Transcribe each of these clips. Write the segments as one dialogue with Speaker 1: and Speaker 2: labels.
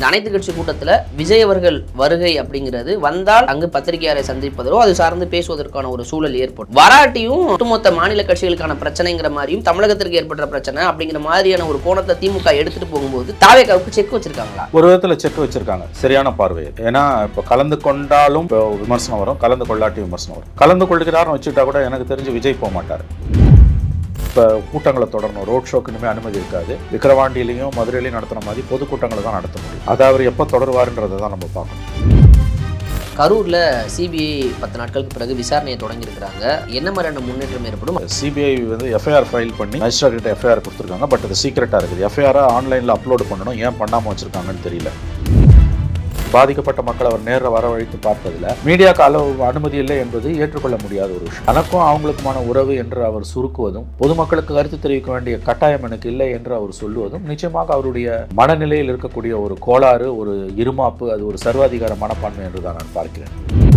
Speaker 1: இந்த அனைத்து கட்சி கூட்டத்தில் விஜய் அவர்கள் வருகை அப்படிங்கிறது வந்தால் அங்கு பத்திரிகையாளரை சந்திப்பதோ அது சார்ந்து பேசுவதற்கான ஒரு சூழல் ஏற்படும். வராட்டியும் ஒட்டுமொத்த மாநில கட்சிகளுக்கான பிரச்சனைங்கிற மாதிரியும் தமிழகத்திற்கு ஏற்பட்ட பிரச்சனை அப்படிங்கிற மாதிரியான ஒரு கோணத்தை திமுக எடுத்துட்டு போகும்போது தாவேக்காவுக்கு செக் வச்சிருக்காங்களா?
Speaker 2: ஒரு விதத்தில் செக் வச்சிருக்காங்க சரியான பார்வை ஏன்னா இப்போ கலந்து கொண்டாலும் இப்போ விமர்சனம் வரும் கலந்து கொள்ளாட்டி விமர்சனம் வரும். கலந்து கொள்கிறார்னு வச்சுட்டா கூட எனக்கு தெரிஞ்சு விஜய் போக மாட்டார். இப்போ கூட்டங்களை தொடரணும். ரோட் ஷோக்கு இனிமேல் அனுமதி இருக்காது. விக்கிரவாண்டியிலையும் மதுரையிலையும் நடத்துன மாதிரி பொதுக்கூட்டங்களை தான் நடத்த முடியும். அதை அவர் எப்போ தொடருவாருன்றதை தான் நம்ம பார்க்கணும்.
Speaker 1: கரூர்ல சிபிஐ பத்து நாட்களுக்கு பிறகு விசாரணையை தொடங்கியிருக்கிறாங்க. என்ன மாதிரியான முன்னேற்றம் ஏற்படும்?
Speaker 2: சிபிஐ வந்து எஃப்ஐஆர் ஃபைல் பண்ணி மேஜிஸ்ட்ரேட் எஃப்ஐஆர் கொடுத்துருக்காங்க. பட் அது சீக்கிரட்டாக இருக்குது. எஃப்ஐஆரை ஆன்லைனில் அப்லோட் பண்ணணும். ஏன் பண்ணாமல் வச்சுருக்காங்கன்னு தெரியல. பாதிக்கப்பட்ட மக்களை அவர் நேரில் வரவழைத்து பார்த்ததில் மீடியாவுக்கு அளவு அனுமதி இல்லை என்பது ஏற்றுக்கொள்ள முடியாத ஒரு விஷயம். எனக்கும் அவங்களுக்குமான உறவு என்று அவர் சுருக்குவதும் பொதுமக்களுக்கு கருத்து தெரிவிக்க வேண்டிய கட்டாயம் எனக்கு இல்லை என்று அவர் சொல்லுவதும் நிச்சயமாக அவருடைய மனநிலையில் இருக்கக்கூடிய ஒரு கோளாறு ஒரு இருமாப்பு அது ஒரு சர்வாதிகார மனப்பான்மை என்று தான் நான் பார்க்கிறேன்.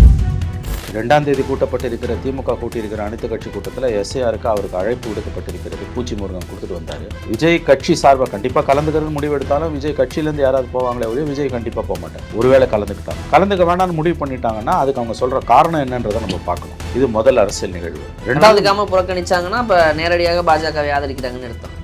Speaker 2: ரெண்டாம் தேதி கூட்டப்பட்டிருக்கிற திமுக கூட்டியிருக்கிற அனைத்து கட்சி கூட்டத்தில் எஸ்ஏஆருக்கு அவருக்கு அழைப்பு விடுக்கப்பட்டிருக்கிறது. பூச்சி முருகன் கொடுத்துட்டு வந்தார். விஜய் கட்சி சார்பாக கண்டிப்பாக கலந்துக்கிறது முடிவு எடுத்தாலும் விஜய் கட்சியிலேருந்து யாராவது போவாங்களே ஒழிய விஜய் கண்டிப்பாக போக மாட்டேன் ஒருவேளை கலந்துக்கிட்டாங்க. கலந்துக்க வேண்டாம்னு முடிவு பண்ணிட்டாங்கன்னா அதுக்கு அவங்க சொல்கிற காரணம் என்னன்றதை நம்ம பார்க்கணும். இது முதல் அரசியல் நிகழ்வு. ரெண்டாவது
Speaker 1: ரெண்டாவதுக்காம புறக்கணிச்சாங்கன்னா இப்போ நேரடியாக பாஜகவை ஆதரிக்கிறாங்கன்னு அர்த்தம்.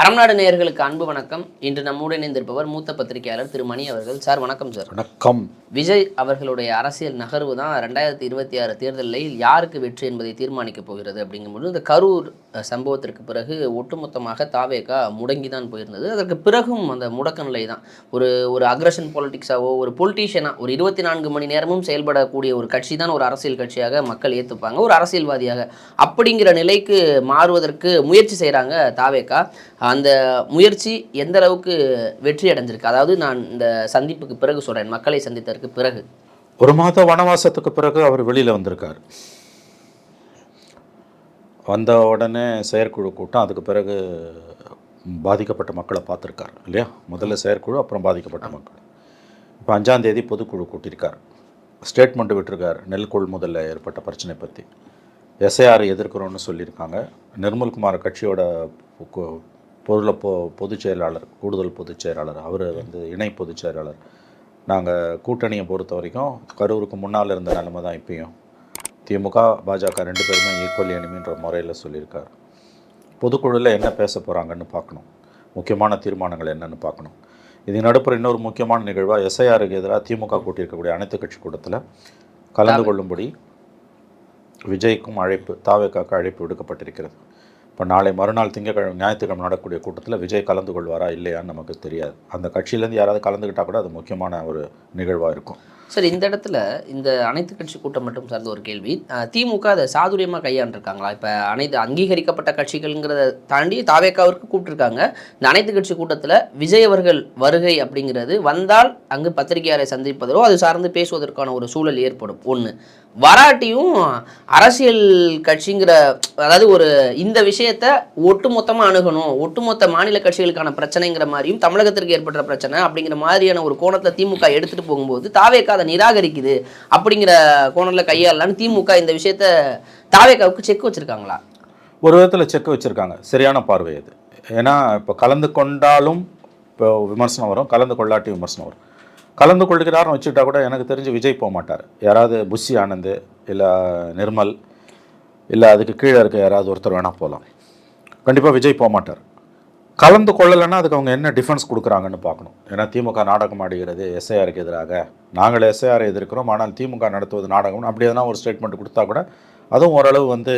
Speaker 1: அறம்நாடு நேயர்களுக்கு அன்பு வணக்கம். இன்று நம்முடன் இணைந்திருப்பவர் மூத்த பத்திரிகையாளர் திரு மணி அவர்கள். சார் வணக்கம் சார்.
Speaker 2: வணக்கம்.
Speaker 1: விஜய் அவர்களுடைய அரசியல் நகர்வு தான் ரெண்டாயிரத்தி இருபத்தி ஆறு தேர்தலில் யாருக்கு வெற்றி என்பதை தீர்மானிக்க போகிறது அப்படிங்கும்போது இந்த கரூர் சம்பவத்திற்கு பிறகு ஒட்டுமொத்தமாக தாவேகா முடங்கி தான் போயிருந்தது. அதற்கு பிறகும் அந்த முடக்க நிலை தான். ஒரு ஒரு அக்ரஷன் பாலிட்டிக்ஸாவோ ஒரு பொலிட்டீஷியனாக ஒரு இருபத்தி நான்கு மணி நேரமும் செயல்படக்கூடிய ஒரு கட்சி தான் ஒரு அரசியல் கட்சியாக மக்கள் ஏற்றுப்பாங்க ஒரு அரசியல்வாதியாக. அப்படிங்கிற நிலைக்கு மாறுவதற்கு முயற்சி செய்கிறாங்க தாவேகா. அந்த முயற்சி எந்த அளவுக்கு வெற்றி அடைஞ்சிருக்கு? அதாவது நான் இந்த சந்திப்புக்கு பிறகு சொல்கிறேன் மக்களை சந்தித்ததற்கு பிறகு.
Speaker 2: ஒரு மாத வனவாசத்துக்கு பிறகு அவர் வெளியில் வந்திருக்கார். வந்த உடனே செயற்குழு கூட்டம் அதுக்கு பிறகு பாதிக்கப்பட்ட மக்களை பார்த்துருக்கார் இல்லையா? முதல்ல செயற்குழு அப்புறம் பாதிக்கப்பட்ட மக்கள். இப்போ அஞ்சாம் தேதி பொதுக்குழு கூட்டியிருக்கார். ஸ்டேட்மெண்ட் விட்டிருக்கார் நெல் கொள்முதலில் ஏற்பட்ட பிரச்சனை பற்றி எஸ்ஐஆர் எதிர்க்கிறோன்னு சொல்லியிருக்காங்க. நிர்மல்குமார் கட்சியோட பொருள பொ பொதுச் செயலாளர் கூடுதல் பொதுச் செயலாளர் அவர் வந்து இணை பொதுச் செயலாளர். நாங்கள் கூட்டணியை பொறுத்த வரைக்கும் கரூருக்கு முன்னால் இருந்த நிலைமை தான் இப்பயும். திமுக பாஜக ரெண்டு பேருமே ஈக்குவல் எனிமின்ற முறையில் சொல்லியிருக்காரு. பொதுக்குழுவில் என்ன பேச போகிறாங்கன்னு பார்க்கணும். முக்கியமான தீர்மானங்கள் என்னன்னு பார்க்கணும். இது நடுப்புற இன்னொரு முக்கியமான நிகழ்வாக எஸ்ஐஆருக்கு எதிராக திமுக கூட்டியிருக்கக்கூடிய அனைத்து கட்சி கூட்டத்தில் கலந்து கொள்ளும்படி விஜய்க்கும் அழைப்பு தாவேக்காக்கு அழைப்பு விடுக்கப்பட்டிருக்கிறது. இப்போ நாளை மறுநாள் திங்கக்கிழமை ஞாயிற்றுக்கிழமை நடக்கக்கூடிய கூட்டத்தில் விஜய் கலந்து கொள்வாரா இல்லையான்னு நமக்கு தெரியாது. அந்த கட்சியிலேருந்து யாராவது கலந்துக்கிட்டால் கூட அது முக்கியமான ஒரு நிகழ்வாக இருக்கும்.
Speaker 1: சார் இந்த இடத்துல இந்த அனைத்து கட்சி கூட்டம் மட்டும் சார்ந்த ஒரு கேள்வி. திமுக அதை சாதுரியமாக கையாண்டிருக்காங்களா? இப்போ அனைத்து அங்கீகரிக்கப்பட்ட கட்சிகள்ங்கிறத தாண்டி தாவேக்காவிற்கு கூப்பிட்டுருக்காங்க. இந்த அனைத்து கட்சி கூட்டத்தில் விஜய் அவர்கள் வருகை அப்படிங்கிறது வந்தால் அங்கு பத்திரிகையாளரை சந்திப்பதோ அது சார்ந்து பேசுவதற்கான ஒரு சூழல் ஏற்படும். ஒன்று வராட்டியும் அரசியல் கட்சிங்கிற அதாவது ஒரு இந்த விஷயத்த ஒட்டுமொத்தமாக அணுகணும். ஒட்டுமொத்த மாநில கட்சிகளுக்கான பிரச்சனைங்கிற மாதிரியும் தமிழகத்திற்கு ஏற்பட்ட பிரச்சனை அப்படிங்கிற மாதிரியான ஒரு கோணத்தை திமுக எடுத்துகிட்டு போகும்போது தாவேக்கா அதை நிராகரிக்குது அப்படிங்கிற கோணத்தில் கையாளலான்னு திமுக இந்த விஷயத்த தாவேக்காவுக்கு செக் வச்சுருக்காங்களா?
Speaker 2: ஒரு விதத்தில் செக் வச்சுருக்காங்க. சரியான பார்வை அது. ஏன்னா இப்போ கலந்து கொண்டாலும் இப்போ விமர்சனம் வரும் கலந்து கொள்ளாட்டி விமர்சனம் வரும். கலந்து கொள்கிறார்னு வச்சுக்கிட்டா கூட எனக்கு தெரிஞ்சு விஜய் போக மாட்டார். யாராவது புஷி ஆனந்த் இல்லை நிர்மல் இல்லை அதுக்கு கீழே இருக்க யாராவது ஒருத்தர் வேணால் போகலாம் கண்டிப்பாக விஜய் போக மாட்டார். கலந்து கொள்ளலைன்னா அதுக்கு அவங்க என்ன டிஃபென்ஸ் கொடுக்குறாங்கன்னு பார்க்கணும். ஏன்னா திமுக நாடகம் ஆடுகிறது எஸ்ஐஆருக்கு எதிராக. நாங்கள் எஸ்ஐஆரை எதிர்க்கிறோம் ஆனால் திமுக நடத்துவது நாடகம்னு அப்படி எதனா ஒரு ஸ்டேட்மெண்ட் கொடுத்தா கூட அதுவும் ஓரளவு வந்து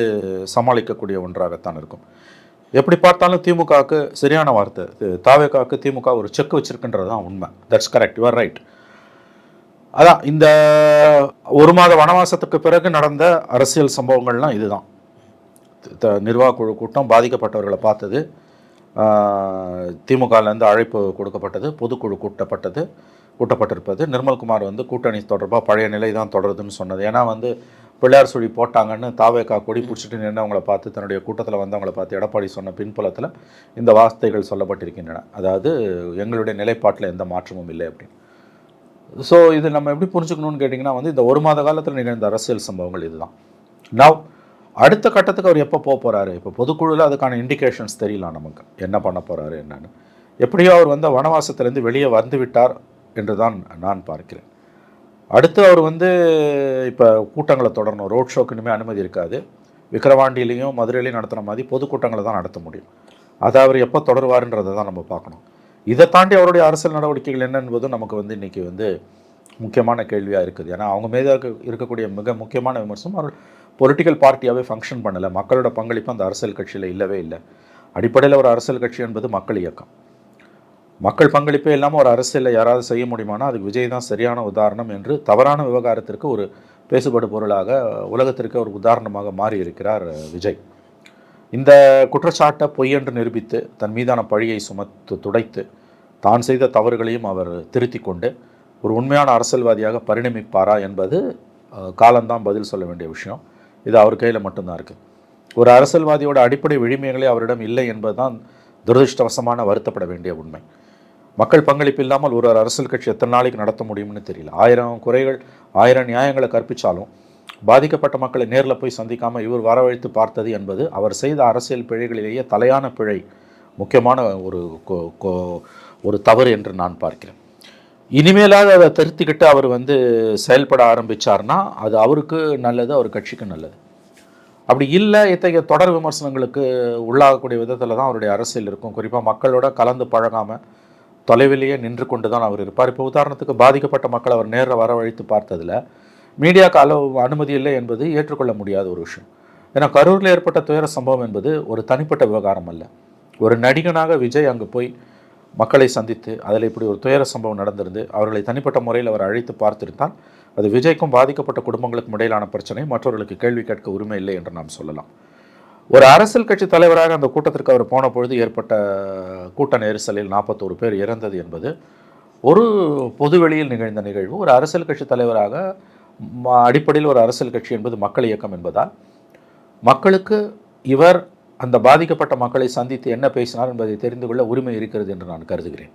Speaker 2: சமாளிக்கக்கூடிய ஒன்றாகத்தான் இருக்கும். எப்படி பார்த்தாலும் திமுகவுக்கு சரியான வார்த்தை. இது தாவேக்காவுக்கு திமுக ஒரு செக் வச்சிருக்குன்றது தான் உண்மை தட்ஸ் கரெக்ட் யுவர் ரைட் அதான் இந்த ஒரு மாத வனவாசத்துக்கு பிறகு நடந்த அரசியல் சம்பவங்கள்லாம் இதுதான். த- நிர்வாக குழு கூட்டம் பாதிக்கப்பட்டவர்களை பார்த்தது. திமுகலேருந்து அழைப்பு கொடுக்கப்பட்டது பொதுக்குழு கூட்டப்பட்டது கூட்டப்பட்டிருப்பது. நிர்மல்குமார் வந்து கூட்டணி தொடர்பாக பழைய நிலை தான் தொடருதுன்னு சொன்னது. ஏன்னா வந்து பிள்ளையார் சுழி போட்டாங்கன்னு தாவேக்கா கொடி பிடிச்சிட்டு நின்றவங்களை பார்த்து தன்னுடைய கூட்டத்தில் வந்தவங்களை பார்த்து எடப்பாடி சொன்ன பின்புலத்தில் இந்த வார்த்தைகள் சொல்லப்பட்டிருக்கின்றன. அதாவது எங்களுடைய நிலைப்பாட்டில் எந்த மாற்றமும் இல்லை அப்படின்னு. ஸோ இது நம்ம எப்படி புரிஞ்சுக்கணும்னு கேட்டிங்கன்னா வந்து இந்த ஒரு மாத காலத்தில் நிகழ்ந்த அரசியல் சம்பவங்கள் இதுதான். நவ் அடுத்த கட்டத்துக்கு அவர் எப்போ போக போகிறாரு இப்போ பொதுக்குழுவில் அதுக்கான இண்டிகேஷன்ஸ் தெரியலாம் நமக்கு. என்ன பண்ண போகிறாரு என்னன்னு. எப்படியோ அவர் வந்து வனவாசத்திலேருந்து வெளியே வந்து விட்டார் என்று தான் நான் பார்க்கிறேன். அடுத்து அவர் வந்து இப்போ கூட்டங்களை தொடரணும். ரோட் ஷோக்கு இனிமேல் அனுமதி இருக்காது. விக்கிரவாண்டியிலையும் மதுரையிலையும் நடத்துன மாதிரி பொதுக்கூட்டங்களை தான் நடத்த முடியும். அதை அவர் எப்போ தொடருவாருன்றதை தான் நம்ம பார்க்கணும். இதை தாண்டி அவருடைய அரசியல் நடவடிக்கைகள் என்ன என்பதும் நமக்கு வந்து இன்றைக்கி வந்து முக்கியமான கேள்வியாக இருக்குது. ஏன்னா அவங்க மீது இருக்க- இருக்கக்கூடிய மிக முக்கியமான விமர்சனம் அவர் பொலிட்டிக்கல் பார்ட்டியாகவே ஃபங்க்ஷன் பண்ணலை. மக்களோட பங்களிப்பு அந்த அரசியல் கட்சியில் இல்லவே இல்லை. அடிப்படையில் ஒரு அரசியல் கட்சி என்பது மக்கள் இயக்கம். மக்கள் பங்களிப்பே இல்லாமல் ஒரு அரசியலில் யாராவது செய்ய முடியுமானா அதுக்கு விஜய் தான் சரியான உதாரணம் என்று தவறான விவகாரத்திற்கு ஒரு பேசுபடு பொருளாக உலகத்திற்கு ஒரு உதாரணமாக மாறி இருக்கிறார் விஜய். இந்த குற்றச்சாட்டை பொய் என்று நிரூபித்து தன் மீதான பழியை சுமத்து துடைத்து தான் செய்த தவறுகளையும் அவர் திருத்தி கொண்டு ஒரு உண்மையான அரசியல்வாதியாக பரிணமிப்பாரா என்பது காலந்தான் காலம்தான் பதில் சொல்ல வேண்டிய விஷயம். இது அவர் கையில் மட்டும்தான் இருக்குது ஒரு அரசியல்வாதியோட அடிப்படை விழுமியங்களே அவரிடம் இல்லை என்பதுதான் துரதிருஷ்டவசமான வருத்தப்பட வேண்டிய உண்மை. மக்கள் பங்களிப்பு இல்லாமல் ஒரு அரசியல் கட்சி எத்தனை நாளைக்கு நடத்த முடியும்னு தெரியல. ஆயிரம் குறைகள் ஆயிரம் நியாயங்களை கற்பித்தாலும் பாதிக்கப்பட்ட மக்களை நேரில் போய் சந்திக்காமல் இவர் வரவழைத்து பார்த்தது என்பது அவர் செய்த அரசியல் பிழைகளிலேயே தலையான பிழை முக்கியமான ஒரு கொ- கொ- ஒரு தவறு என்று நான் பார்க்கிறேன். இனிமேலாவது அதை திருத்திக்கிட்டு அவர் வந்து செயல்பட ஆரம்பித்தார்னா அது அவருக்கு நல்லது அவர் கட்சிக்கு நல்லது. அப்படி இல்லை இத்தகைய தொடர் விமர்சனங்களுக்கு உள்ளாகக்கூடிய விதத்தில் தான் அவருடைய அரசியல் இருக்கும். குறிப்பாக மக்களோட கலந்து பழகாமல் தொலைவிலேயே நின்று கொண்டு தான் அவர் இருப்பார். இப்போ உதாரணத்துக்கு பாதிக்கப்பட்ட மக்கள் அவர் நேரில் வரவழைத்து பார்த்ததில் மீடியாவுக்கு அளவு அனுமதி இல்லை என்பது ஏற்றுக்கொள்ள முடியாத ஒரு விஷயம். ஏன்னா கரூரில் ஏற்பட்ட துயர சம்பவம் என்பது ஒரு தனிப்பட்ட விவகாரம் அல்ல. ஒரு நடிகனாக விஜய் அங்கே போய் மக்களை சந்தித்து அதில் இப்படி ஒரு துயர சம்பவம் நடந்திருந்து அவர்களை தனிப்பட்ட முறையில் அவர் அழைத்து பார்த்திருந்தால் அது விஜய்க்கும் பாதிக்கப்பட்ட குடும்பங்களுக்கும் இடையிலான பிரச்சனை மற்றவர்களுக்கு கேள்வி கேட்க உரிமை இல்லை என்று நாம் சொல்லலாம். ஒரு அரசியல் கட்சி தலைவராக அந்த கூட்டத்திற்கு அவர் போன பொழுது ஏற்பட்ட கூட்ட நெரிசலில் நாற்பத்தோரு பேர் இறந்தது என்பது ஒரு பொதுவெளியில் நிகழ்ந்த நிகழ்வு. ஒரு அரசியல் கட்சி தலைவராக அடிப்படையில் ஒரு அரசியல் கட்சி என்பது மக்கள் இயக்கம் என்பதால் மக்களுக்கு இவர் அந்த பாதிக்கப்பட்ட மக்களை சந்தித்து என்ன பேசினார் என்பதை தெரிந்து கொள்ள உரிமை இருக்கிறது என்று நான் கருதுகிறேன்.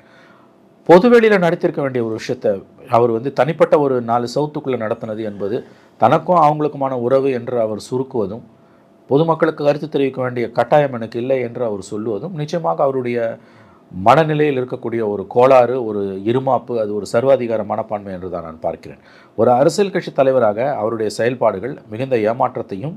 Speaker 2: பொதுவெளியில் நடத்திருக்க வேண்டிய ஒரு விஷயத்தை அவர் வந்து தனிப்பட்ட ஒரு நாலு சவுத்துக்குள்ளே நடத்தினது என்பது தனக்கும் அவங்களுக்குமான உறவு என்று அவர் சுருக்குவதும் பொதுமக்களுக்கு கருத்து தெரிவிக்க வேண்டிய கட்டாயம் எனக்கு இல்லை என்று அவர் சொல்லுவதும் நிச்சயமாக அவருடைய மனநிலையில் இருக்கக்கூடிய ஒரு கோளாறு ஒரு இருமாப்பு அது ஒரு சர்வாதிகார மனப்பான்மை என்று தான் நான் பார்க்கிறேன். ஒரு அரசியல் கட்சி தலைவராக அவருடைய செயல்பாடுகள் மிகுந்த ஏமாற்றத்தையும்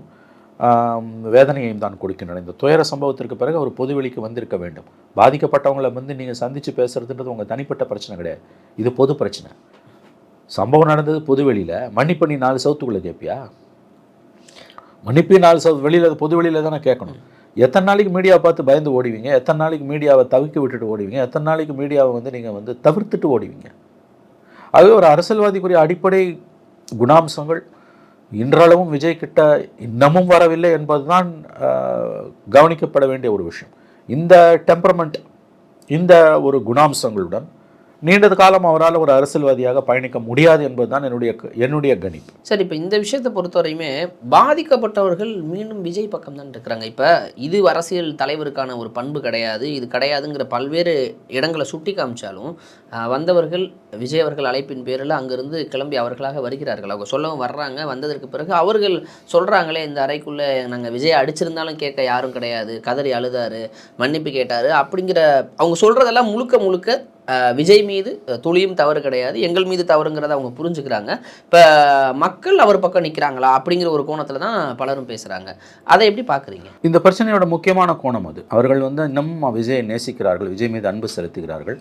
Speaker 2: வேதனையையும் தான் கொடுக்கின்றன. இந்த துயர சம்பவத்திற்கு பிறகு அவர் பொதுவெளிக்கு வந்திருக்க வேண்டும். பாதிக்கப்பட்டவங்களை வந்து நீங்கள் சந்தித்து பேசுகிறதுன்றது உங்கள் தனிப்பட்ட பிரச்சனை கிடையாது. இது பொது பிரச்சனை. சம்பவம் நடந்தது பொதுவெளியில் மன்னிப்பு நீ நாலு சவுத்துக்குள்ளே கேட்பியா மன்னிப்பினால் நாலு வெளியில் பொது வெளியில் தானே கேட்கணும். எத்தனை நாளைக்கு மீடியாவை பார்த்து பயந்து ஓடுவீங்க? எத்தனை நாளைக்கு மீடியாவை தவிக்க விட்டுட்டு ஓடுவீங்க? எத்தனை நாளைக்கு மீடியாவை வந்து நீங்கள் வந்து தவிர்த்துட்டு ஓடுவீங்க? ஆகவே ஒரு அரசியல்வாதிக்குரிய அடிப்படை குணாம்சங்கள். இன்றளவும் விஜய் கிட்ட இன்னமும் வரவில்லை என்பதுதான் கவனிக்கப்பட வேண்டிய ஒரு விஷயம். இந்த டெம்பரமெண்ட் இந்த ஒரு குணாம்சங்களுடன் நீண்ட காலம் அவரால் ஒரு அரசியல்வாதியாக பயணிக்க முடியாது என்பதுதான் என்னுடைய என்னுடைய கணிப்பு.
Speaker 1: சரி இப்போ இந்த விஷயத்தை பொறுத்தவரையுமே பாதிக்கப்பட்டவர்கள் மீண்டும் விஜய் பக்கம் தான் இருக்கிறாங்க. இப்போ இது அரசியல் தலைவருக்கான ஒரு பண்பு கிடையாது இது கிடையாதுங்கிற பல்வேறு இடங்களை சுட்டி காமிச்சாலும் வந்தவர்கள் விஜய் அவர்கள் அழைப்பின் பேரில் அங்கிருந்து கிளம்பி அவர்களாக வருகிறார்கள். அவங்க சொல்லவும் வர்றாங்க. வந்ததற்கு பிறகு அவர்கள் சொல்கிறாங்களே இந்த அறைக்குள்ளே நாங்கள் விஜய் அடிச்சிருந்தாலும் கேட்க யாரும் கிடையாது. கதறி அழுதாரு மன்னிப்பு கேட்டார் அப்படிங்கிற அவங்க சொல்கிறதெல்லாம் முழுக்க முழுக்க விஜய் மீது துளியும் தவறு கிடையாது. எங்கள் மீது தவறுங்கிறத அவங்க புரிஞ்சுக்கிறாங்க. இப்போ மக்கள் அவர் பக்கம் நிற்கிறாங்களா அப்படிங்கிற ஒரு கோணத்தில் தான் பலரும் பேசுகிறாங்க அதை எப்படி பார்க்குறீங்க
Speaker 2: இந்த பிரச்சனையோட முக்கியமான கோணம் அது. அவர்கள் வந்து இன்னமும் விஜயை நேசிக்கிறார்கள் விஜய் மீது அன்பு செலுத்துகிறார்கள்.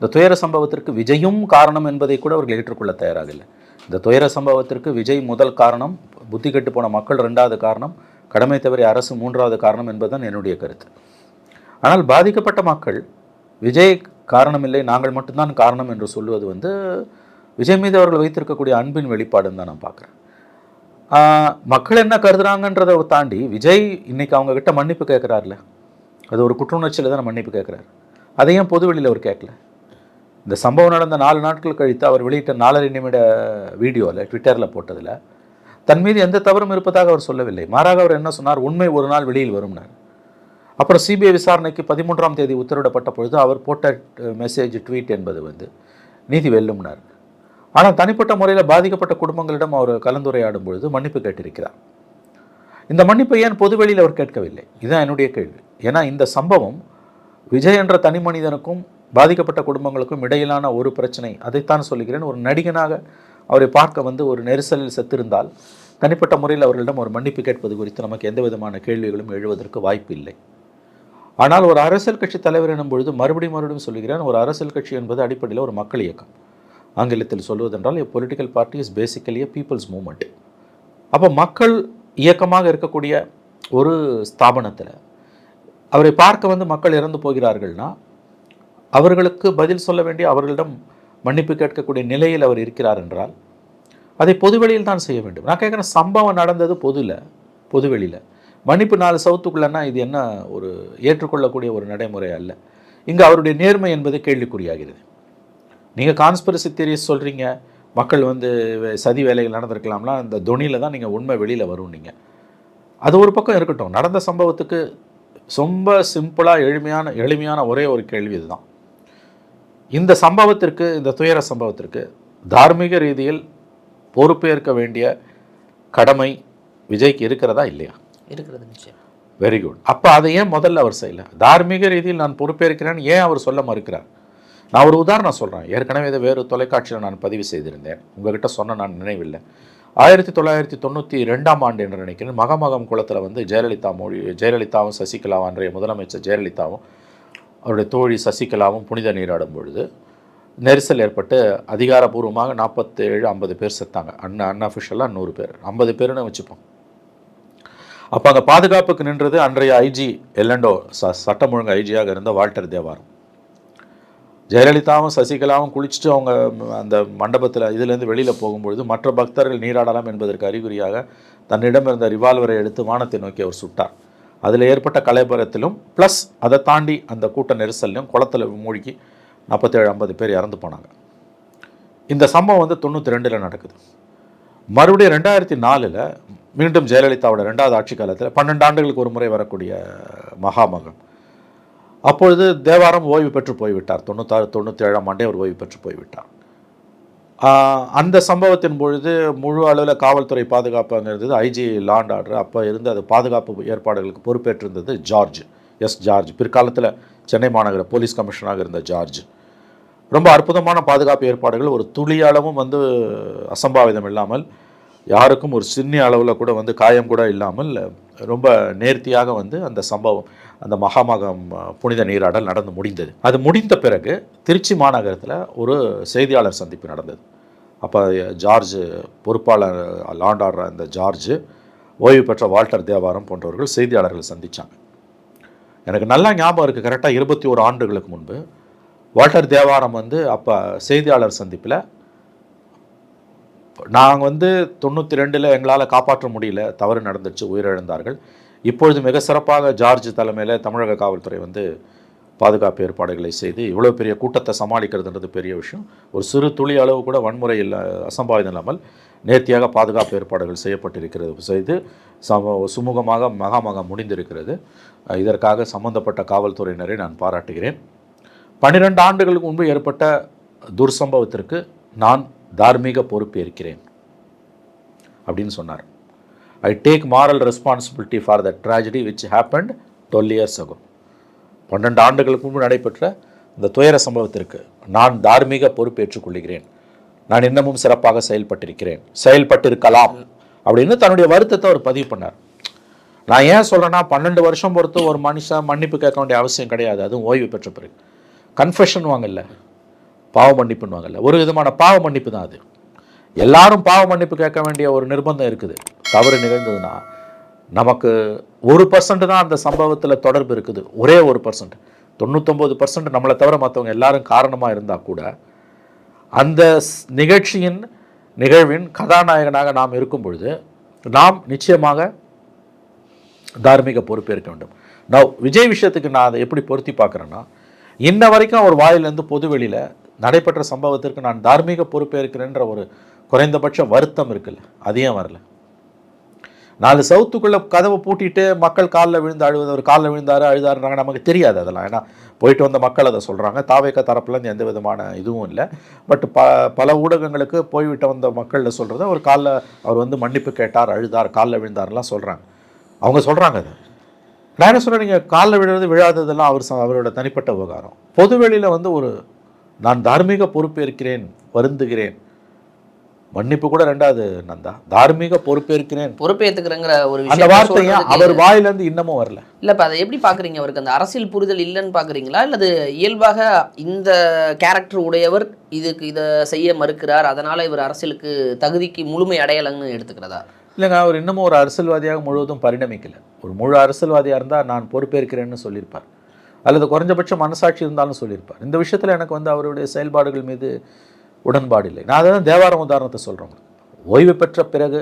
Speaker 2: இந்த துயர சம்பவத்திற்கு விஜயும் காரணம் என்பதை கூட அவர்கள் ஏற்றுக்கொள்ள தயாராக இல்லை இந்த துயர சம்பவத்திற்கு விஜய் முதல் காரணம் புத்தி கெட்டு போன மக்கள் ரெண்டாவது காரணம் கடமை தவறிய அரசு மூன்றாவது காரணம் என்பதுதான் என்னுடைய கருத்து. ஆனால் பாதிக்கப்பட்ட மக்கள் விஜய் காரணமில்லை நாங்கள் மட்டும்தான் காரணம் என்று சொல்லுவது வந்து விஜய் மீது அவர்கள் வைத்திருக்கக்கூடிய அன்பின் வெளிப்பாடுன்னு தான் நான் பார்க்குறேன். மக்கள் என்ன கருதுறாங்கன்றதை தாண்டி விஜய் இன்னைக்கு அவங்க கிட்ட மன்னிப்பு கேட்குறாருல. அது ஒரு குற்றுணர்ச்சியில் தான் மன்னிப்பு கேட்குறாரு. அதையும் பொதுவெளியில் அவர் கேட்கல. இந்த சம்பவம் நடந்த நாலு நாட்கள் கழித்து அவர் வெளியிட்ட நாலரை நிமிட வீடியோவில் ட்விட்டரில் போட்டதில் தன் மீது எந்த தவறும் இருப்பதாக அவர் சொல்லவில்லை. மாறாக அவர் என்ன சொன்னார்? உண்மை ஒரு நாள் வெளியில் வரும்னார் அப்புறம் சிபிஐ விசாரணைக்கு பதிமூன்றாம் தேதி உத்தரவிடப்பட்ட பொழுது அவர் போட்ட மெசேஜ் ட்வீட் என்பது வந்து நீதி வெல்லும்னார் ஆனால் தனிப்பட்ட முறையில் பாதிக்கப்பட்ட குடும்பங்களிடம் அவர் கலந்துரையாடும் பொழுது மன்னிப்பு கேட்டிருக்கிறார். இந்த மன்னிப்பை ஏன் பொதுவெளியில் அவர் கேட்கவில்லை? இதுதான் என்னுடைய கேள்வி. ஏன்னா இந்த சம்பவம் விஜய் என்ற தனி மனிதனுக்கும் பாதிக்கப்பட்ட குடும்பங்களுக்கும் இடையிலான ஒரு பிரச்சனை அதைத்தான் சொல்லுகிறேன். ஒரு நடிகனாக அவரை பார்க்க வந்து ஒரு நெரிசலில் செத்திருந்தால் தனிப்பட்ட முறையில் அவர்களிடம் ஒரு மன்னிப்பு கேட்பது குறித்து நமக்கு எந்த விதமான கேள்விகளும் எழுவதற்கு வாய்ப்பு இல்லை ஆனால் ஒரு அரசியல் கட்சி தலைவர் எனும் பொழுது மறுபடியும் மறுபடியும் சொல்லுகிறேன் ஒரு அரசியல் கட்சி என்பது அடிப்படையில் ஒரு மக்கள் இயக்கம். ஆங்கிலத்தில் சொல்வதென்றால் a political party is basically a people's movement அப்போ மக்கள் இயக்கமாக இருக்கக்கூடிய ஒரு ஸ்தாபனத்தில் அவரை பார்க்க வந்து மக்கள் இறந்து போகிறார்கள்னா அவர்களுக்கு பதில் சொல்ல வேண்டிய அவர்களிடம் மன்னிப்பு கேட்கக்கூடிய நிலையில் அவர் இருக்கிறார் என்றால் அதை பொதுவெளியில் தான் செய்ய வேண்டும். நான் கேட்குறேன் சம்பவம் நடந்தது பொதுவில் பொதுவெளியில் மன்னிப்பு நாலு சவுத்துக்குள்ளன்னா இது என்ன ஒரு ஏற்றுக்கொள்ளக்கூடிய ஒரு நடைமுறை அல்ல. இங்கே அவருடைய நேர்மை என்பது கேள்விக்குறியாகிறது. நீங்கள் கான்ஸ்பிரசி தியரிஸ் சொல்கிறீங்க மக்கள் வந்து வே- சதி வேலைகள் நடந்திருக்கலாம்னா அந்த துணியில் தான் நீங்கள் உண்மை வெளியில் வரும் நீங்கள் அது ஒரு பக்கம் இருக்கட்டும். நடந்த சம்பவத்துக்கு ரொம்ப சிம்பிளாக எளிமையான எளிமையான ஒரே ஒரு கேள்வி இதுதான். இந்த சம்பவத்திற்கு இந்த துயர சம்பவத்திற்கு தார்மீக ரீதியில் பொறுப்பேற்க வேண்டிய கடமை விஜய்க்கு இருக்கிறதா இல்லையா?
Speaker 1: இருக்கிறது நிச்சயம்.
Speaker 2: வெரி குட் அப்போ அதை ஏன் முதல்ல அவர் செய்யல? தார்மீக ரீதியில் நான் பொறுப்பேற்கிறேன்னு ஏன் அவர் சொல்ல மறுக்கிறார்? நான் ஒரு உதாரணம் சொல்கிறேன் ஏற்கனவே இதை வேறு தொலைக்காட்சியில் நான் பதிவு செய்திருந்தேன். உங்ககிட்ட சொன்ன நான் நினைவில்லை. ஆயிரத்தி தொள்ளாயிரத்தி தொண்ணூற்றி ரெண்டாம் ஆண்டு என்று நினைக்கிறேன். மகமகம் குளத்தில் வந்து ஜெயலலிதா மொழி ஜெயலலிதாவும் சசிகலாவும் அன்றைய முதலமைச்சர் ஜெயலலிதாவும் அவருடைய தோழி சசிகலாவும் புனித நீராடும் பொழுது நெரிசல் ஏற்பட்டு அதிகாரப்பூர்வமாக நாற்பத்தேழு ஐம்பது பேர் செத்தாங்க. அன் அன்அஃபிஷியலாக நூறு பேர். ஐம்பது பேருன்னு வச்சுப்போம். அப்போ அங்கே பாதுகாப்புக்கு நின்றது அன்றைய ஐஜி எல்லண்டோ ச சட்டம் ஒழுங்கு ஐஜியாக இருந்த வால்டர் தேவாரம். ஜெயலலிதாவும் சசிகலாவும் குளிச்சுட்டு அவங்க அந்த மண்டபத்தில் இதுலேருந்து வெளியில் போகும்பொழுது மற்ற பக்தர்கள் நீராடலாம் என்பதற்கு அறிகுறியாக தன்னிடம் இருந்த ரிவால்வரை எடுத்து வானத்தை நோக்கி அவர் சுட்டார். அதில் ஏற்பட்ட கலைபரத்திலும் ப்ளஸ் அதை தாண்டி அந்த கூட்ட நெரிசல்லையும் குளத்துல மூழ்கி நாற்பத்தேழு ஐம்பது பேர் இறந்து போனாங்க. இந்த சம்பவம் வந்து தொண்ணூற்றி ரெண்டில் நடக்குது. மறுபடியும் ரெண்டாயிரத்தி நாலில் மீண்டும் ஜெயலலிதாவோட ரெண்டாவது ஆட்சி காலத்தில் பன்னெண்டு ஆண்டுகளுக்கு ஒரு முறை வரக்கூடிய மகாமகம். அப்பொழுது தேவாரம் ஓய்வு பெற்று போய்விட்டார். தொண்ணூத்தாறு தொண்ணூற்றி ஏழாம் ஆண்டே அவர் ஓய்வு பெற்று போய்விட்டார். அந்த சம்பவத்தின் பொழுது முழு அளவில் காவல்துறை பாதுகாப்புங்கிறது இருந்தது ஐஜி லாண்ட் ஆர்டர் அப்போ இருந்து அது பாதுகாப்பு ஏற்பாடுகளுக்கு பொறுப்பேற்றிருந்தது ஜார்ஜ் எஸ் ஜார்ஜ். பிற்காலத்தில் சென்னை மாநகர போலீஸ் கமிஷனராக இருந்த ஜார்ஜ். ரொம்ப அற்புதமான பாதுகாப்பு ஏற்பாடுகள். ஒரு துளி அளவும் வந்து அசம்பாவிதம் இல்லாமல் யாருக்கும் ஒரு சின்ன அளவில் கூட வந்து காயம் கூட இல்லாமல் ரொம்ப நேர்த்தியாக வந்து அந்த சம்பவம். அந்த மகாமகம் புனித நீராடல் நடந்து முடிந்தது. அது முடிந்த பிறகு திருச்சி மாநகரத்தில் ஒரு செய்தியாளர் சந்திப்பு நடந்தது. அப்போ ஜார்ஜ் பொறுப்பாளர் லாண்டாடுற அந்த ஜார்ஜ் ஓய்வு பெற்ற வால்டர் தேவாரம் போன்றவர்கள் செய்தியாளர்கள் சந்தித்தாங்க எனக்கு நல்லா ஞாபகம் இருக்குது கரெக்டாக இருபத்தி ஒரு ஆண்டுகளுக்கு முன்பு வால்டர் தேவாரம் வந்து அப்போ செய்தியாளர் சந்திப்பில் நாங்கள் வந்து தொண்ணூற்றி ரெண்டில் எங்களால் காப்பாற்ற முடியல. தவறு நடந்துச்சு உயிரிழந்தார்கள். இப்பொழுது மிக சிறப்பாக ஜார்ஜ் தலைமையில் தமிழக காவல்துறை வந்து பாதுகாப்பு ஏற்பாடுகளை செய்து இவ்வளோ பெரிய கூட்டத்தை சமாளிக்கிறதுன்றது பெரிய விஷயம். ஒரு சிறு துளி அளவு கூட வன்முறை இல்லை அசம்பாவிதம் இல்லாமல் நேர்த்தியாக பாதுகாப்பு ஏற்பாடுகள் செய்யப்பட்டிருக்கிறது செய்து சம சுமூகமாக மகாமக முடிந்திருக்கிறது. இதற்காக சம்பந்தப்பட்ட காவல்துறையினரை நான் பாராட்டுகிறேன். பன்னிரெண்டு ஆண்டுகளுக்கு முன்பு ஏற்பட்ட துர்சம்பவத்திற்கு நான் தார்மீக பொறுப்பேற்கிறேன். அப்படின்னு சொன்னார். I take moral responsibility for the tragedy which happened twelve years ago. பன்னெண்டு ஆண்டுகளுக்கு முன்பு நடைபெற்ற இந்த துயர சம்பவத்திற்கு நான் தார்மீக பொறுப்பேற்றுக் கொள்கிறேன் நான் இன்னமும் சிறப்பாக செயல்பட்டிருக்கிறேன். செயல்பட்டிருக்கலாம் அப்படின்னு தன்னுடைய வருத்தத்தை அவர் பதிவு பண்ணார். நான் ஏன் சொல்கிறேன்னா பன்னெண்டு வருஷம் பொறுத்து ஒரு மனுஷன் மன்னிப்பு கேட்க வேண்டிய அவசியம் கிடையாது. அதுவும் ஓய்வு பெற்ற பிறகு. கன்ஃபெஷன் வாங்கல்ல பாவ மன்னிப்புன்னு வாங்கல்ல ஒரு விதமான பாவ மன்னிப்பு தான் அது. எல்லாரும் பாவ மன்னிப்பு கேட்க வேண்டிய ஒரு நிர்பந்தம் இருக்குது. தவறு நிகழ்ந்ததுன்னா நமக்கு ஒரு பர்சன்ட் தான் அந்த சம்பவத்தில் தொடர்பு இருக்குது. ஒரே ஒரு பர்சன்ட் தொண்ணூத்தொம்பது பர்சன்ட் நம்மளை தவிர மற்றவங்க எல்லாரும் காரணமாக இருந்தால் கூட அந்த ஸ்- நிகழ்ச்சியின் நிகழ்வின் கதாநாயகனாக நாம் இருக்கும் பொழுது நாம் நிச்சயமாக தார்மீக பொறுப்பேற்க வேண்டும். நான் விஜய் விஷயத்துக்கு நான் அதை எப்படி பொருத்தி பார்க்குறேன்னா இன்ன வரைக்கும் அவர் வாயிலேருந்து பொதுவெளியில் நடைபெற்ற சம்பவத்திற்கு நான் தார்மீக பொறுப்பேற்கிறேன்ற ஒரு குறைந்தபட்ச வருத்தம் இருக்குல்ல அதையும் வரல. நாலு சவுத்துக்குள்ளே கதவை பூட்டிட்டு மக்கள் காலில் விழுந்து அழுவது ஒரு காலில் விழுந்தாரு அழுதாருனாங்க நமக்கு தெரியாது அதெல்லாம். ஏன்னா போயிட்டு வந்த மக்கள் அதை சொல்கிறாங்க தாவேக்க தரப்புலேருந்து எந்த விதமான இதுவும் இல்லை. பட் ப பல ஊடகங்களுக்கு போய்விட்டு வந்த மக்களில் சொல்கிறத ஒரு காலில் அவர் வந்து மன்னிப்பு கேட்டார் அழுதார் காலில் விழுந்தார்லாம் சொல்கிறாங்க அவங்க சொல்கிறாங்க அதை. நான் என்ன சொல்கிறேன் நீங்கள் காலில் விழுறது விழாததெல்லாம் அவர் ச- அவரோட தனிப்பட்ட விவகாரம். பொதுவெளியில் வந்து ஒரு நான் தார்மீக பொறுப்பேற்கிறேன் வருந்துகிறேன். மன்னிப்பு கூட ரெண்டாவது நந்தா. தார்மீக பொறுப்பேற்கிறேன்.
Speaker 1: பொறுப்பேத்துக்கிறங்கிற ஒரு
Speaker 2: அந்த வார்த்தையை? அவர் வாயிலேருந்து இன்னமும் வரல.
Speaker 1: இல்ல இப்ப அதை எப்படி பாக்குறீங்க அவருக்கு? அந்த அரசியல் புரிதல் இல்லைன்னு பாக்குறீங்களா? அல்லது இயல்பாக இந்த கேரக்டர் உடையவர் இதுக்கு இதை செய்ய மறுக்கிறார் அதனால இவர் அரசியலுக்கு தகுதிக்கு முழுமை அடையலைன்னு எடுத்துக்கிறதா?
Speaker 2: இல்லைங்க அவர் இன்னமும் ஒரு அரசியல்வாதியாக முழுவதும் பரிணமிக்கல. ஒரு முழு அரசியல்வாதியாக இருந்தால் நான் பொறுப்பேற்கிறேன்னு சொல்லியிருப்பார். அல்லது குறைஞ்சபட்சம் மனசாட்சி இருந்தாலும் சொல்லியிருப்பார். இந்த விஷயத்தில் எனக்கு வந்து அவருடைய செயல்பாடுகள் மீது உடன்பாடு இல்லை. நான் அதை தான் தேவாரம் உதாரணத்தை சொல்கிறேன் ஓய்வு பெற்ற பிறகு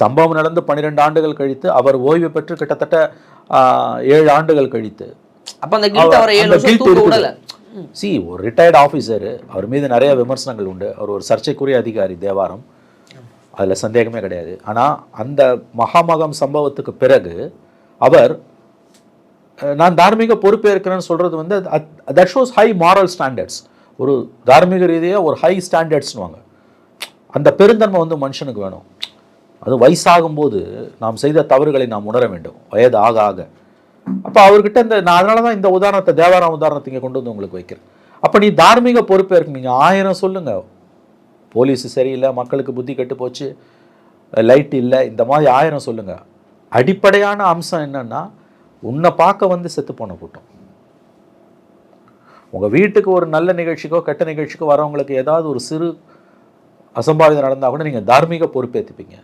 Speaker 2: சம்பவம் நடந்து பன்னிரெண்டு ஆண்டுகள் கழித்து அவர் ஓய்வு பெற்று கிட்டத்தட்ட ஏழு ஆண்டுகள் கழித்து.
Speaker 1: அப்ப அந்த கில்ட்
Speaker 2: சி ஒரு ரிட்டையர்ட் ஆஃபீஸர் அவர் மீது நிறைய விமர்சனங்கள் உண்டு. அவர் ஒரு சர்ச்சைக்குரிய அதிகாரி தேவாரம். அதில் சந்தேகமே கிடையாது. ஆனால் அந்த மகாமகம் சம்பவத்துக்கு பிறகு அவர் நான் தார்மீக பொறுப்பேற்கிறேன்னு சொல்கிறது வந்து that shows high moral standards ஒரு தார்மீக ரீதியாக ஒரு ஹை ஸ்டாண்டர்ட்ஸ்னுவாங்க அந்த பெருந்தன்மை வந்து மனுஷனுக்கு வேணும். அது வயசாகும்போது நாம் செய்த தவறுகளை நாம் உணர வேண்டும். வயது ஆக ஆக. அப்போ அவர்கிட்ட இந்த நான் அதனால தான் இந்த உதாரணத்தை தேவாரம் உதாரணத்தை இங்கே கொண்டு வந்து உங்களுக்கு வைக்கிறேன். அப்போ நீ தார்மீக பொறுப்பேற்க நீங்கள் ஆயிரம் சொல்லுங்கள் போலீஸ் சரியில்லை மக்களுக்கு புத்தி கெட்டு போச்சு லைட் இல்லை இந்த மாதிரி ஆயிரம் சொல்லுங்கள் அடிப்படையான அம்சம் என்னன்னா உன்னை பார்க்க வந்து செத்து போன கூட்டம். உங்கள் வீட்டுக்கு ஒரு நல்ல நிகழ்ச்சிக்கோ கெட்ட நிகழ்ச்சிக்கோ வரவங்களுக்கு ஏதாவது ஒரு சிறு அசம்பாவிதம் நடந்தால் கூட நீங்கள் தார்மீக பொறுப்பேற்றுப்பீங்க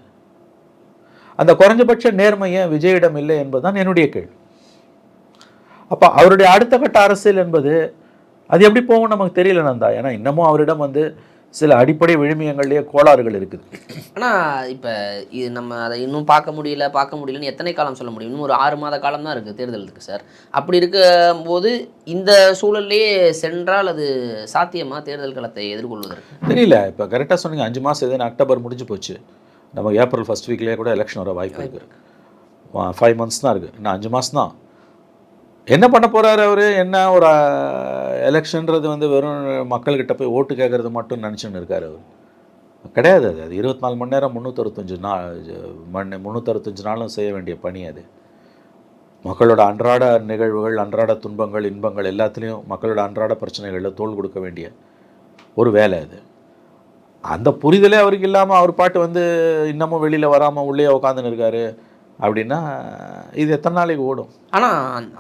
Speaker 2: அந்த குறைஞ்சபட்ச நேர்மை ஏன் விஜயிடம் இல்லை என்பதுதான் என்னுடைய கேள்வி. அப்போ அவருடைய அடுத்த கட்ட அரசியல் என்பது அது எப்படி போகும் நமக்கு தெரியல நந்தா. ஏன்னா இன்னமும் அவரிடம் வந்து சில அடிப்படை விழுமியங்கள்லேயே கோளாறுகள் இருக்குது.
Speaker 1: ஆனா இப்ப இது நம்ம அதை இன்னும் பார்க்க முடியல பார்க்க முடியலன்னு எத்தனை காலம் சொல்ல முடியும்? இன்னும் ஒரு ஆறு மாத காலம் தான் இருக்கு தேர்தலுக்கு சார். அப்படி இருக்கும்போது இந்த சூழல்லையே சென்றால் அது சாத்தியமா தேர்தல் களத்தை எதிர்கொள்வதற்கு?
Speaker 2: தெரியல. இப்போ கரெக்டாக சொன்னீங்க. அஞ்சு மாதம் எதுன்னு அக்டோபர் முடிஞ்சு போச்சு. நம்ம ஏப்ரல் ஃபர்ஸ்ட் வீக்லேயே கூட எலெக்ஷன் வர வாய்ப்பு இருக்குது ஃபைவ் மந்த்ஸ் தான் இருக்குது இன்னும் அஞ்சு மாதம் தான். என்ன பண்ண போகிறாரு அவர்? என்ன ஒரு எலெக்ஷன்றது வந்து வெறும் மக்கள்கிட்ட போய் ஓட்டு கேட்கறது மட்டும் நினச்சின்னு இருக்கார் அவர். கிடையாது அது. அது இருபத்தி நாலு மணி நேரம் முந்நூற்றறுபத்தஞ்சு நாள் மணி முந்நூற்றறுபத்தஞ்சு நாளும் செய்ய வேண்டிய பணி அது. மக்களோட அன்றாட நிகழ்வுகள் அன்றாட துன்பங்கள் இன்பங்கள் எல்லாத்துலேயும் மக்களோட அன்றாட பிரச்சனைகளில் தோள் கொடுக்க வேண்டிய ஒரு வேலை அது. அந்த புரிதலே அவருக்கு இல்லாமல் அவர் பாட்டு வந்து இன்னமும் வெளியில் வராமல் உள்ளே உட்காந்துன்னு இருக்காரு. அப்படின்னா இது எத்தனை நாளைக்கு ஓடும்?
Speaker 1: ஆனா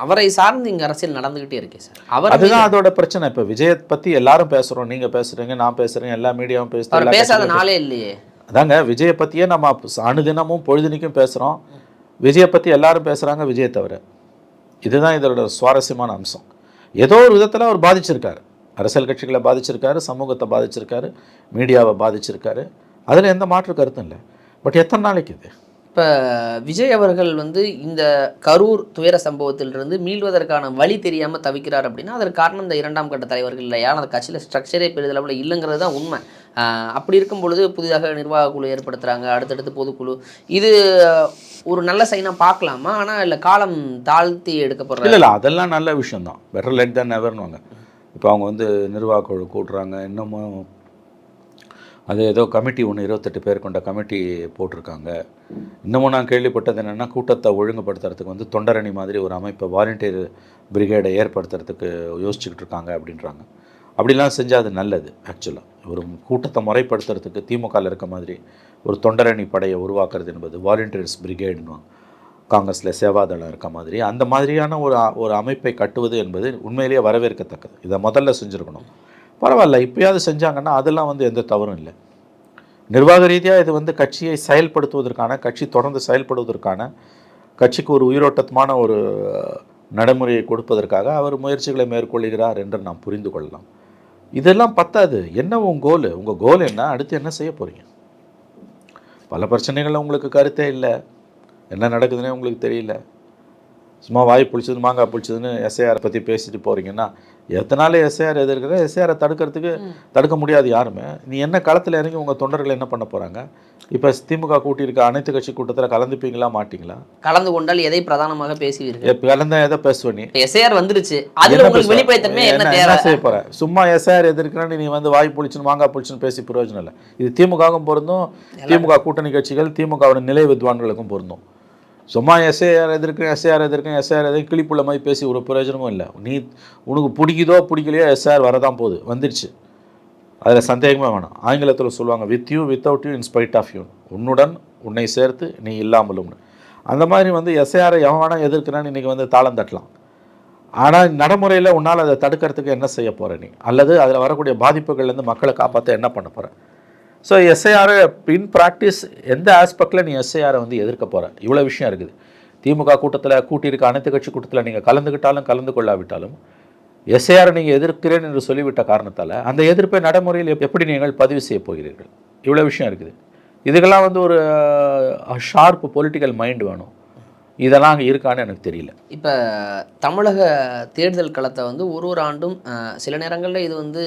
Speaker 1: அவரை சார்ந்து இங்க அரசியல் நடந்துகிட்டே இருக்கே சார். அவர்
Speaker 2: அதுதான் அதோட பிரச்சனை. இப்போ விஜயை பற்றி எல்லாரும் பேசுகிறோம் நீங்கள் பேசுகிறீங்க நான் பேசுகிறேன் எல்லா மீடியாவும் எல்லா
Speaker 1: பேசாத நாளே இல்லையே.
Speaker 2: அதாங்க விஜயை பற்றியே நம்ம அணுதினமும் பொழுதுனிக்கும் பேசுகிறோம் விஜயை பற்றி எல்லாரும் பேசுகிறாங்க விஜயை தவிர. இதுதான் இதோட சுவாரஸ்யமான அம்சம். ஏதோ ஒரு விதத்தில் அவர் பாதிச்சிருக்காரு. அரசியல் கட்சிகளை பாதிச்சிருக்காரு சமூகத்தை பாதிச்சிருக்காரு மீடியாவை பாதிச்சிருக்காரு. அதில் எந்த மாற்று கருத்தும் இல்லை. பட் எத்தனை நாளைக்கு இது?
Speaker 1: இப்போ விஜய் அவர்கள் வந்து இந்த கரூர் துயர சம்பவத்திலிருந்து மீள்வதற்கான வழி தெரியாமல் தவிக்கிறார் அப்படின்னா அதற்கு காரணம் இந்த இரண்டாம் கட்ட தலைவர்கள் இல்லையா? அந்த கட்சியில் ஸ்ட்ரக்சரே பெரிதளவில் இல்லைங்கிறது தான் உண்மை. அப்படி இருக்கும் பொழுது புதிதாக நிர்வாக குழு ஏற்படுத்துகிறாங்க அடுத்தடுத்து பொதுக்குழு. இது ஒரு நல்ல சைனாக பார்க்கலாமா? ஆனால் இல்லை காலம் தாழ்த்தி எடுக்கப்படுற
Speaker 2: இல்லை இல்லை அதெல்லாம் நல்ல விஷயம்தான். பெட்டர் லெட் தான் நெவர்னுவாங்க இப்போ அவங்க வந்து நிர்வாக குழு கூட்டுறாங்க இன்னமும் அது ஏதோ கமிட்டி ஒன்று இருபத்தெட்டு பேர் கொண்ட கமிட்டி போட்டிருக்காங்க. இன்னமும் நான் கேள்விப்பட்டது என்னென்னா கூட்டத்தை ஒழுங்குபடுத்துறதுக்கு வந்து தொண்டரணி மாதிரி ஒரு அமைப்பை வாலண்டியர் பிரிகேடை ஏற்படுத்துறதுக்கு யோசிச்சுக்கிட்டு இருக்காங்க அப்படின்றாங்க. அப்படிலாம் செஞ்சால் அது நல்லது ஆக்சுவலாக ஒரு கூட்டத்தை முறைப்படுத்துறதுக்கு திமுகவில் இருக்க மாதிரி ஒரு தொண்டரணி படையை உருவாக்குறது என்பது வாலண்டியர்ஸ் பிரிகேடுன்னு காங்கிரஸில் சேவாதளம் இருக்க மாதிரி அந்த மாதிரியான ஒரு ஒரு அமைப்பை கட்டுவது என்பது உண்மையிலேயே வரவேற்கத்தக்கது. இதை முதல்ல செஞ்சுருக்கணும். பரவாயில்ல இப்பயாவது செஞ்சாங்கன்னா அதெல்லாம் வந்து எந்த தவறும் இல்லை. நிர்வாக ரீதியாக இது வந்து கட்சியை செயல்படுத்துவதற்கான கட்சி தொடர்ந்து செயல்படுவதற்கான கட்சிக்கு ஒரு உயிரோட்டமான ஒரு நடைமுறையை கொடுப்பதற்காக அவர் முயற்சிகளை மேற்கொள்கிறார் என்று நாம் புரிந்து கொள்ளலாம். இதெல்லாம் பத்தாது. என்ன உங்கள் கோல் உங்கள் கோல் என்ன? அடுத்து என்ன செய்ய போகிறீங்க பல பிரச்சனைகள் உங்களுக்கு கருத்தே இல்லை. என்ன நடக்குதுன்னே உங்களுக்கு தெரியல. சும்மா வாய் புளிச்சது மாங்காய் பிடிச்சதுன்னு எஸ்ஐஆரை பற்றி பேசிட்டு போகிறீங்கன்னா எத்தனால எஸ்ஐஆர் எதிர்க்கிற எஸ்ஐஆரை தடுக்கிறதுக்கு தடுக்க முடியாது யாருமே. நீ என்ன களத்தில் இறங்கி உங்கள் தொண்டர்கள் என்ன பண்ண போகிறாங்க இப்போ திமுக கூட்டியிருக்க அனைத்து கட்சி கூட்டத்தில் கலந்துப்பீங்களா மாட்டீங்களா?
Speaker 1: கலந்து கொண்டால் எதை பிரதானமாக பேசுவீர்கள்?
Speaker 2: கலந்தா எதை பேசுவ நீ?
Speaker 1: எஸ்ஏஆர் வந்துருச்சு. அதுல உங்களுக்கு? வெளிப்படைத்தன்மை என்ன
Speaker 2: செய்ய போற? சும்மா எஸ்ஆர் எதிர்க்கிறான்னு நீ வந்து வாய் புளிச்சுன்னு மாங்காய் புளிச்சுன்னு பேசி பிரயோஜனம் இல்லை. இது திமுகவும் பொருந்தும். திமுக கூட்டணி கட்சிகள் திமுகவோட நிலை வித்வான்களுக்கும் பொருந்தும். சும்மா எஸ்ஏஆர் எதிர்க்கும் எஸ்ஏஆர் எதிர்க்கும் எஸ்ஏஆர் எதிர்க்கும் கிளிப்புள்ள மாதிரி பேசி ஒரு பிரயோஜனமும் இல்லை. நீ உனக்கு பிடிக்குதோ பிடிக்கலையோ எஸ்ஏஆர் வரதான் போகுது. வந்துருச்சு. அதில் சந்தேகமே வேணாம். ஆங்கிலத்தில் சொல்லுவாங்க with you without you in spite of you உன்னுடன் உன்னை சேர்த்து நீ இல்லாமலும்னு அந்த மாதிரி வந்து எஸ்ஏஆரை எவன் வேணால் எதிர்க்கிறான்னு இன்றைக்கி வந்து தாளம் தட்டலாம். ஆனால் நடைமுறையில் உன்னால் அதை தடுக்கிறதுக்கு என்ன செய்ய போகிற நீ? அல்லது அதில் வரக்கூடிய பாதிப்புகள்லேருந்து மக்களை காப்பாற்ற என்ன பண்ண போகிற ஸோ எஸ்ஐஆரை இன் ப்ராக்டிஸ் எந்த ஆஸ்பெக்டில் நீ எஸ்ஐஆரை வந்து எதிர்க்க போகிற இவ்வளோ விஷயம் இருக்குது. திமுக கூட்டத்தில் கூட்டியிருக்க அனைத்து கட்சி கூட்டத்தில் நீங்கள் கலந்துக்கிட்டாலும் கலந்து கொள்ளாவிட்டாலும் எஸ்ஐஆரை நீங்கள் எதிர்க்கிறேன் என்று சொல்லிவிட்ட காரணத்தால் அந்த எதிர்ப்பை நடைமுறையில் எப்படி நீங்கள் பதிவு செய்ய போகிறீர்கள்? இவ்வளோ விஷயம் இருக்குது. இதுக்கெல்லாம் வந்து ஒரு ஷார்ப் பொலிட்டிக்கல் மைண்ட் வேணும். இதெல்லாம் அங்கே இருக்கான்னு எனக்கு தெரியல.
Speaker 1: இப்போ தமிழக தேர்தல் களத்தை வந்து ஒரு ஒரு ஆண்டும் சில நேரங்களில் இது வந்து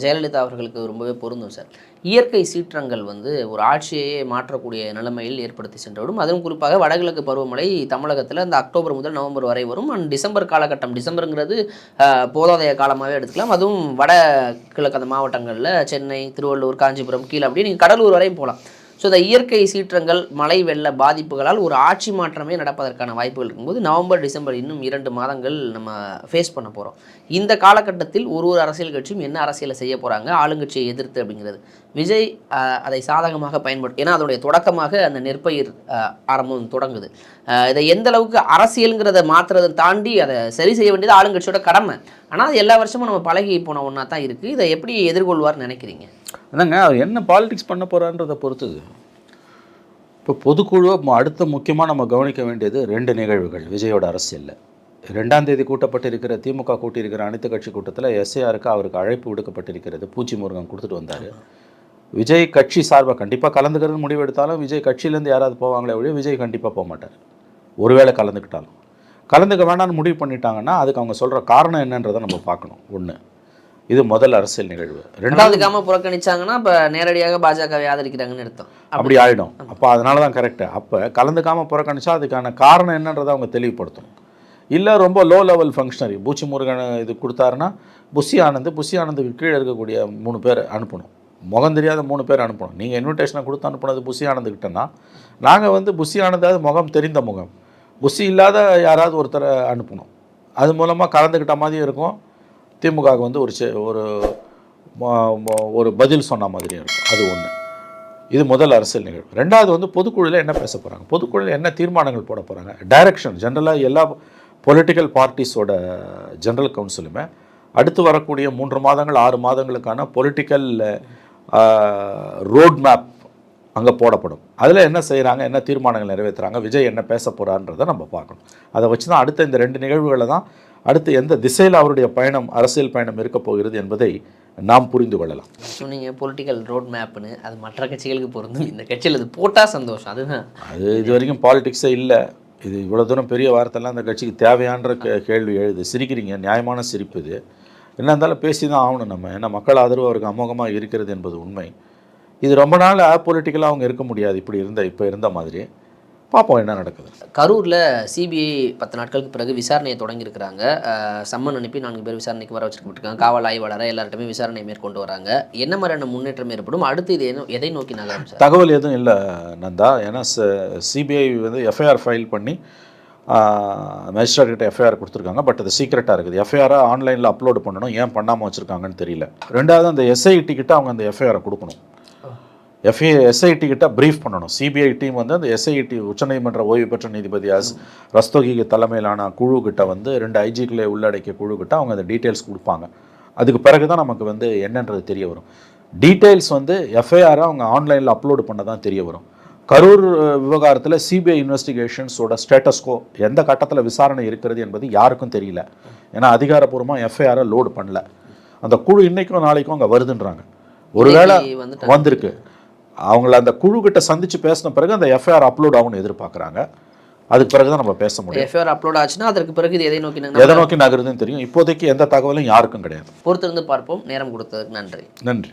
Speaker 1: ஜெயலலிதா அவர்களுக்கு ரொம்பவே பொருந்தும் சார். இயற்கை சீற்றங்கள் வந்து ஒரு ஆட்சியையே மாற்றக்கூடிய நிலைமையில் ஏற்படுத்தி சென்றுவிடும். அதுவும் குறிப்பாக வடகிழக்கு பருவமழை தமிழகத்தில் அந்த அக்டோபர் முதல் நவம்பர் வரை வரும். அண்ட் டிசம்பர் காலகட்டம் டிசம்பருங்கிறது போதாதைய காலமாகவே எடுத்துக்கலாம். அதுவும் வட கிழக்கு அந்த மாவட்டங்களில் சென்னை திருவள்ளூர் காஞ்சிபுரம் கீழே அப்படி நீங்கள் கடலூர் வரையும் போகலாம். ஸோ இந்த இயற்கை சீற்றங்கள் மழை வெள்ள பாதிப்புகளால் ஒரு ஆட்சி மாற்றமே நடப்பதற்கான வாய்ப்புகள் இருக்கும்போது நவம்பர் டிசம்பர் இன்னும் இரண்டு மாதங்கள் நம்ம ஃபேஸ் பண்ண போகிறோம் இந்த காலகட்டத்தில் ஒரு ஒரு அரசியல் கட்சியும் என்ன அரசியலை செய்ய போகிறாங்க ஆளுங்கட்சியை எதிர்த்து அப்படிங்கிறது. விஜய் அதை சாதகமாக பயன்படுத்தும் ஏன்னா அதனுடைய தொடக்கமாக அந்த நெற்பயிர் ஆரம்பம் தொடங்குது. இதை எந்த அளவுக்கு அரசியலுங்கிறத மாற்றுறதை தாண்டி அதை சரி செய்ய வேண்டியது ஆளுங்கட்சியோட கடமை. ஆனால் அது எல்லா வருஷமும் நம்ம பழகி போன ஒன்றா தான் இருக்குது இதை எப்படி எதிர்கொள்வார்னு நினைக்கிறீங்க?
Speaker 2: என்னங்க அவர் என்ன பாலிடிக்ஸ் பண்ண போகிறான்றதை பொறுத்தது. இப்போ பொதுக்குழு ம- அடுத்த முக்கியமாக நம்ம கவனிக்க வேண்டியது ரெண்டு நிகழ்வுகள். விஜயோட அரசியலில். ரெண்டாம் தேதி கூட்டப்பட்டிருக்கிற திமுக கூட்டியிருக்கிற அனைத்து கட்சி கூட்டத்தில் எஸ்ஏஆருக்கு அவருக்கு அழைப்பு விடுக்கப்பட்டிருக்கிறது. பூச்சி முருகன் கொடுத்துட்டு வந்தார். விஜய் கட்சி சார்பாக கண்டிப்பாக கலந்துக்கிறது முடிவு எடுத்தாலும் விஜய் கட்சியிலேருந்து யாராவது போவாங்களே ஒழிய விஜய் கண்டிப்பாக போக மாட்டார். ஒருவேளை கலந்துக்கிட்டாலும். கலந்துக்க வேணாம்னு முடிவு பண்ணிட்டாங்கன்னா அதுக்கு அவங்க சொல்கிற காரணம் என்னன்றதை நம்ம பார்க்கணும். ஒன்று இது முதல் அரசியல் நிகழ்வு. ரெண்டாவது
Speaker 1: கலந்துக்காம புறக்கணிச்சாங்கன்னா இப்போ நேரடியாக பாஜகவை ஆதரிக்கிறாங்கன்னு அர்த்தம்.
Speaker 2: அப்படி ஆயிடும். அப்போ அதனால தான் கரெக்டு அப்போ கலந்துக்காம புறக்கணிச்சா அதுக்கான காரணம் என்னன்றதை அவங்க தெளிவுபடுத்தணும். இல்லை ரொம்ப லோ லெவல் ஃபங்க்ஷனரி பூச்சி முருகன் இது கொடுத்தாருன்னா புஷி ஆனந்த் புஷி ஆனந்துக்கு கீழே இருக்கக்கூடிய மூணு பேர் அனுப்பணும். முகம் தெரியாத மூணு பேர் அனுப்பணும். நீங்கள் இன்விடேஷனை கொடுத்து அனுப்புனது புஷி ஆனந்துக்கிட்டனா நாங்கள் வந்து புஷி ஆனந்தாவது முகம் தெரிந்த முகம். புஷி இல்லாத யாராவது ஒருத்தரை அனுப்பணும். அது மூலமாக கலந்துக்கிட்ட மாதிரி இருக்கும். திமுகவுக்கு வந்து ஒரு செ- ஒரு ஒரு பதில் சொன்ன மாதிரியும் இருக்கும். அது ஒன்று இது முதல் அரசியல் நிகழ்வு. ரெண்டாவது வந்து பொதுக்குழுவில் என்ன பேச போகிறாங்க பொதுக்குழுவில் என்ன தீர்மானங்கள் போட போகிறாங்க டைரக்ஷன் ஜென்ரலாக எல்லா பொலிட்டிக்கல் பார்ட்டிஸோட ஜென்ரல் கவுன்சிலுமே அடுத்து வரக்கூடிய மூன்று மாதங்கள் ஆறு மாதங்களுக்கான பொலிட்டிக்கல் ரோட் மேப் அங்கே போடப்படும். அதில் என்ன செய்கிறாங்க என்ன தீர்மானங்கள் நிறைவேற்றுறாங்க விஜய் என்ன பேச போகிறான்றதை நம்ம பார்க்கணும். அதை வச்சு தான் அடுத்த இந்த ரெண்டு நிகழ்வுகளை தான் அடுத்து எந்த திசையில் அவருடைய பயணம் அரசியல் பயணம் இருக்க போகிறது என்பதை நாம் புரிந்து கொள்ளலாம்.
Speaker 1: சொன்னீங்க பொலிட்டிக்கல் ரோட் மேப்னு அது மற்ற கட்சிகளுக்கு பொருந்தும். இந்த கட்சியில் இது போட்டால் சந்தோஷம் அதுதான்.
Speaker 2: அது இது வரைக்கும் பாலிடிக்ஸே இல்லை. இது இவ்வளோ தூரம் பெரிய வார்த்தைலாம் அந்த கட்சிக்கு தேவையான்ற கே கேள்வி எழுது. சிரிக்கிறீங்க நியாயமான சிரிப்பு இது. என்ன இருந்தாலும் பேசி தான் ஆகணும் நம்ம. ஏன்னா மக்கள் ஆதரவு அவருக்கு அமோகமாக இருக்கிறது என்பது உண்மை. இது ரொம்ப நாள் பொலிட்டிக்கலாக அவங்க இருக்க முடியாது. இப்படி இருந்த இப்போ இருந்த மாதிரி. பார்ப்போம் என்ன நடக்குது.
Speaker 1: கரூரில் சிபிஐ பத்து நாட்களுக்கு பிறகு விசாரணையை தொடங்கியிருக்கிறாங்க. சம்மன் அனுப்பி நான்கு பேர் விசாரணைக்கு வர வச்சிருக்கப்பட்டிருக்காங்க. காவல் ஆய்வாளரை எல்லார்ட்டுமே விசாரணை மேற்கொண்டு வராங்க. என்ன மாதிரியான முன்னேற்றம் ஏற்படும்? அடுத்து இது என்ன எதை நோக்கி நகரும்
Speaker 2: தகவல் எதுவும் இல்லை நந்தா. ஏன்னா சிபிஐ வந்து எஃப்ஐஆர் ஃபைல் பண்ணி மேஜிஸ்ட்ரேட் கிட்ட எஃப்ஐஆர் கொடுத்துருக்காங்க. பட் அது சீக்ரெட்டாக இருக்குது. எஃப்ஐஆரை ஆன்லைனில் அப்லோட் பண்ணணும். ஏன் பண்ணாமல் வச்சுருக்காங்கன்னு தெரியல. ரெண்டாவது அந்த எஸ்ஐடி கிட்ட அவங்க அந்த எஃப்ஐஆரை கொடுக்கணும். எஃப்ஐ எஸ்ஐடி கிட்ட ப்ரீஃப் பண்ணணும். சிபிஐ டீம் வந்து அந்த எஸ்ஐடி உச்சநீதிமன்ற ஓய்வு பெற்ற நீதிபதி எஸ் ரஸ்தோகி தலைமையிலான குழு கிட்ட வந்து ரெண்டு ஐஜிக்களை உள்ளடக்கிய குழு கிட்ட அவங்க அந்த டீட்டெயில்ஸ் கொடுப்பாங்க. அதுக்கு பிறகு தான் நமக்கு வந்து என்னன்றது தெரிய வரும். டீட்டெயில்ஸ் வந்து எஃப்ஐஆரை அவங்க ஆன்லைனில் அப்லோடு பண்ண தான் தெரிய வரும். கரூர் விவகாரத்தில் சிபிஐ இன்வெஸ்டிகேஷன்ஸோட ஸ்டேட்டஸ்கோ எந்த கட்டத்தில் விசாரணை இருக்கிறது என்பது யாருக்கும் தெரியல. ஏன்னா அதிகாரப்பூர்வமாக எஃப்ஐஆரை லோடு பண்ணல. அந்த குழு இன்னைக்கும் நாளைக்கும் அங்கே வருதுன்றாங்க. ஒருவேளை. வந்திருக்கு. அவங்கள அந்த குழு கிட்ட சந்திச்சு பேசின பிறகு அந்த எஃப்ஐஆர் அப்லோட் ஆகும்னு எதிர்பார்க்குறாங்க. அதுக்கு பிறகு தான் நம்ம பேச முடியும்.
Speaker 1: எஃப்ஐஆர் அப்லோட் ஆச்சுன்னா அதற்கு பிறகு இது எதை நோக்கி
Speaker 2: எதை நோக்கி நகருதுன்னு தெரியும். இப்போதைக்கு எந்த தகவலும் யாருக்கும் கிடையாது.
Speaker 1: பொறுத்திருந்து பார்ப்போம். நேரம் கொடுத்ததுக்கு நன்றி.
Speaker 2: நன்றி.